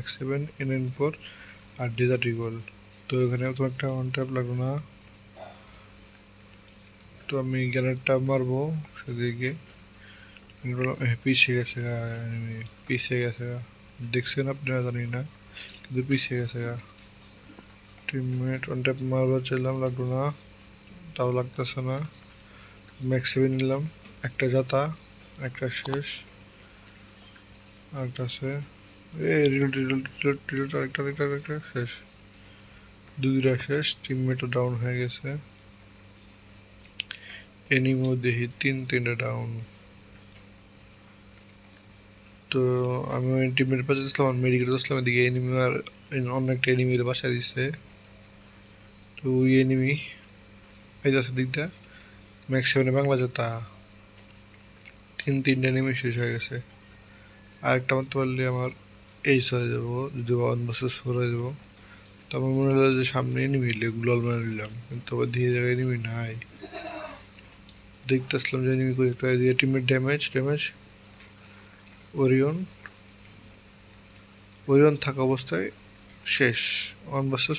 X seven N N four R desert eagle তো এখানে তো একটা ওয়ান ট্যাপ লাগল না। তো আমি গ্যানেটটা মারবো সেদিকে। পিছিয়ে গেছে পিছিয়ে গেছে দেখছেন আপনারা, জানি না, কিন্তু পিছিয়ে গেছে টিমমেট ওয়ান ট্যাপ মারবো চাইলাম লাগল না। তাও লাগতেছে না। ম্যাক্স সেভেন নিলাম। একটা জাতা একটা শেষ। আরেকটা আছে। আরেকটা আরেকটা আরেকটা, শেষ। দুইটা শেষ টিমমেটও ডাউন হয়ে গেছে। এনিমো দেখি, তিন, তিনটা ডাউন তো আমি টিমের পাশে আসলাম আর মেডিকেল আসলাম এদিকে এনিমি আর অন্য একটা এনিমির বাসা দিচ্ছে তো ওই এনিমি এই যাচ্ছে দিকটা ম্যাক্স বাংলা জোতা। তিন, তিনটা এনিমি শেষ হয়ে গেছে। আরেকটা মারতে পারলে আমার এইচ হয়ে যাব, যদি ওয়ান ভার্সেস ফোর হয়ে যাব। তো মনে হলো যে সামনেই নিবি গ্লোল মেরে নিলাম। কিন্তু আবার ধীরে জায়গায় নিবি নাই দেখতে আসলাম যে নিবি করে একটা দিয়ে টিমের ড্যামেজ ড্যামেজ ওরিয়ন ওরিয়ন থাকা অবস্থায় শেষ ওয়ান ভার্সেস